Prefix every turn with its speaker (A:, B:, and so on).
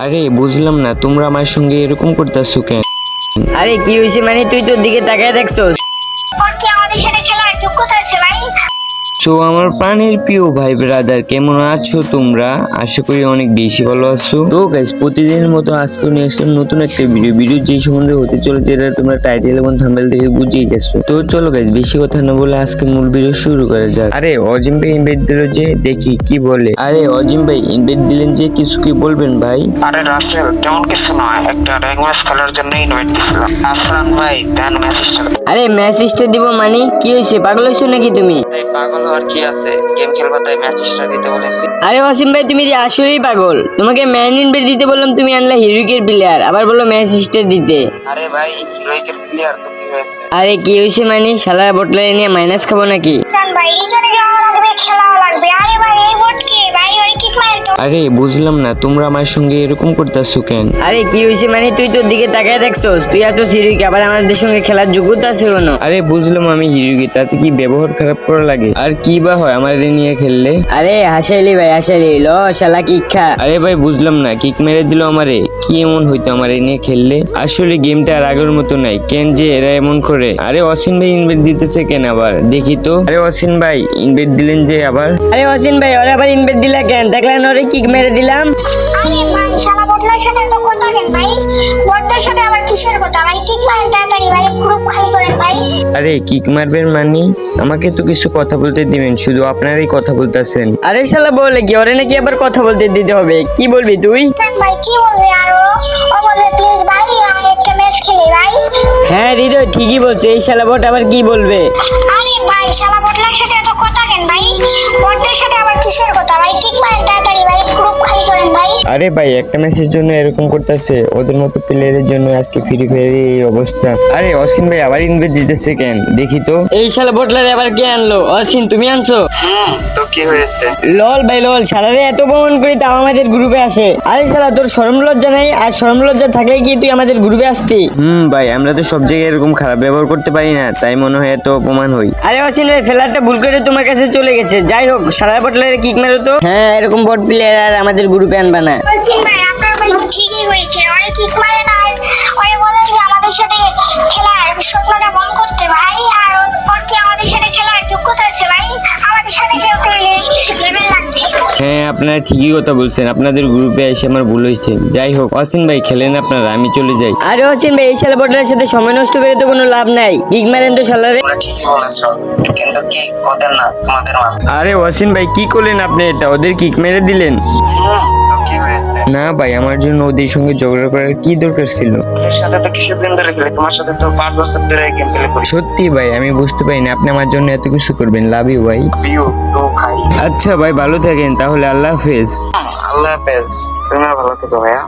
A: আরে বুঝলাম না তোমরা আমার সঙ্গে এরকম করতেছো কেন?
B: আরে কি হয়েছে মানে? তুই তোর দিকে তাকায় দেখছ
C: ওর কি আমাদের সাথে খেলার যোগ্যতা আছে ভাই?
A: সো আমার প্রাণের প্রিয় ভাই ব্রাদার কেমন আছো তোমরা? আশা করি অনেক বেশি ভালো আছো। তো গাইস প্রতিদিনের মতো আজকে নিয়ে আসলাম নতুন একটা ভিডিও ভিডিও যেই সম্বন্ধে হতে চলেছে এটা তোমরা টাইটেল এবং থাম্বেল দেখে বুঝিয়ে গেছো। তো চলো গাইস বেশি কথা না বলে আজকে মূল ভিডিও শুরু করা যাক। আরে, অজিম ভাই ইনভাইট দিল যে, দেখি কি বলে। আরে, অজিম ভাই ইনভাইট দিলেন যে কিছু কি বলবেন ভাই?
D: আরে রাসেল, তেমন কিছু নয়। একটা র্যাঙ্ক খেলার জন্য ইনভাইট দিছিলাম আফরান ভাই, দেন মেসেজটা
B: আরে মেসেজটা দিব মানে? কি হয়েছে পাগল হয়েছো নাকি তুমি?
D: পাগল আর কি আছে? গেম খেলবা তাই মেসেজটা দিতে বলেছি।
B: আরে ওয়াসিম ভাই তুমি যে আসলেই পাগল। তোমাকে ম্যান ইন বেড দিতে বললাম তুমি আনলা হিরোইকের প্লেয়ার আবার বলো মেসেজটা দিতে।
D: আরে ভাই হিরোইকের প্লেয়ার তো কি হয়েছে?
B: আরে কি হয়েছে মানে? শালা বটলাই নিয়ে মাইনাস খাব নাকি?
C: ভাই আরে
A: বুঝলাম না তোমরা আমার সঙ্গে এরকম করতেছো কেন?
B: আরে কি হয়েছে মানে? তুই তোর দিকে তাকায় দেখছ তুই আসো হিরোইকে আবার আমাদের সঙ্গে খেলার যোগ্যতা আছে কোনো?
A: আরে বুঝলাম আমি হিরোগি তাতে কি ব্যবহার খারাপ করা লাগে? আর কি বা হয় আমার নিয়ে খেললে?
B: আরে হাসাইলি ভাই হাসাইলি। ল শালা কি খা।
A: আরে ভাই বুঝলাম না কিক মেরে দিল আমারে। কি এমন হইতো আমার এ নিয়ে খেললে? আসলে গেমটা আর আগের মতো নাই। কেন যে এরা এমন করে? আরে অসিন ভাই ইনভাইট দিতেছে কেন আবার? দেখি তো। আরে অসিন ভাই ইনভাইট দিলেন যে আবার?
B: আরে ওয়াসিম ভাই ওরে আবার ইনভেট দিলা কেন? দেখলেন ওরে কিক মেরে দিলাম।
C: আরে ভাই শালা বটলার সাথে তো কথা কেন ভাই। বটদের সাথে আবার কিসের কথা ভাই? কিক তাড়াতাড়ি ভাই গ্রুপ খালি করেন ভাই।
A: আরে কিক মারবেন মানে? আমাকে তো কিছু কথা বলতে দিবেন শুধু আপনারাই কথা বলতেছেন।
B: আরে শালা বলে কি ওরে নাকি আবার কথা বলতে দিতে হবে। কি বলবি তুই?
C: ভাই কি বলবে আরও ও? বলবে প্লিজ ভাই আমি একটা ম্যাচ খেলি ভাই।
B: হ্যাঁ হৃদয় ঠিকই বলছে। এই শালা বট আবার কি বলবে?
C: আরে ভাই শালা বটলার সাথে
A: আরে ভাই একটা ম্যাচের জন্য এরকম করতেছে। ওদের মতো প্লেয়ারের জন্য আজকে ফ্রি ফায়ারের এই অবস্থা। আরে অসিন ভাই আবার ইনভাইট দিতেছে কেন? দেখি তো।
B: এই শালা বটলারে আবার কে আনলো? অসিন তুমি আনছো?
D: হুম তো কি হয়েছে?
B: লল ভাই লল শালারে এত প্রমাণ করি তাও আমাদের গ্রুপে আসে। আরে শালা তোর শরম লজ্জা নাই? আর শরম লজ্জা থাকলে কি তুই আমাদের গ্রুপে আসতি?
A: হুম ভাই আমরা তো সব জায়গায় এরকম খারাপ ব্যবহার করতে পারি না তাই মনে হয় এত অপমান হই।
B: আরে অসিন ভাই ফেলারটা ভুল করে তোমার কাছে চলে গেছে। যাই হোক সারা বটলারে কিক মারো তো। হ্যাঁ এরকম বট প্লেয়ার আর আমাদের গ্রুপে আনবা না।
C: বলছেন ভাই আপনার বলুন ঠিকই হয়েছে। অনেক কিক মারে না ওরে বলেন যে আমাদের সাথে খেলার স্বপ্নটা বন্ধ করতে ভাই আর ওর- ওর কি আমাদের সাথে খেলার যোগ্যতা আছে ভাই? আমাদের সাথে খেলতে লেভেল লাগবে
A: হ্যাঁ আপনারা ঠিকই কথা বলছেন। আপনাদের গ্রুপে এসে আমার ভুল হয়েছে। যাই হোক অসিন ভাই খেলেন আপনারা আমি চলে যাই।
B: আরে অসিন ভাই এই শালা সাথে সময় নষ্ট করে তো কোনো লাভ নাই। কিক মারেন তো শালারে।
D: তোমরা ঠিকই বলেছ কিন্তু কি ওদের না তোমাদের মা
A: আরে অসিন ভাই কি করলেন আপনি এটা? ওদের কিক মেরে দিলেন।
D: হুম
A: না ভাই আমার জন্য ওদের সঙ্গে ঝগড়া করার কি দরকার ছিল?
D: ওদের সাথে তো কিছুদিন ধরে খেলি তোমার সাথে তো পাঁচ বছর ধরে গেম খেলে করি
A: সত্যি ভাই আমি বুঝতে পারিনি আপনি আমার জন্য এত কিছু করবেন লাভ ইউ ভাই।
D: ভাই।
A: আচ্ছা ভাই ভালো থাকেন তাহলে আল্লাহ হাফেজ।
D: আল্লাহ হাফেজ। তুমি ভালো থেকো ভাইয়া।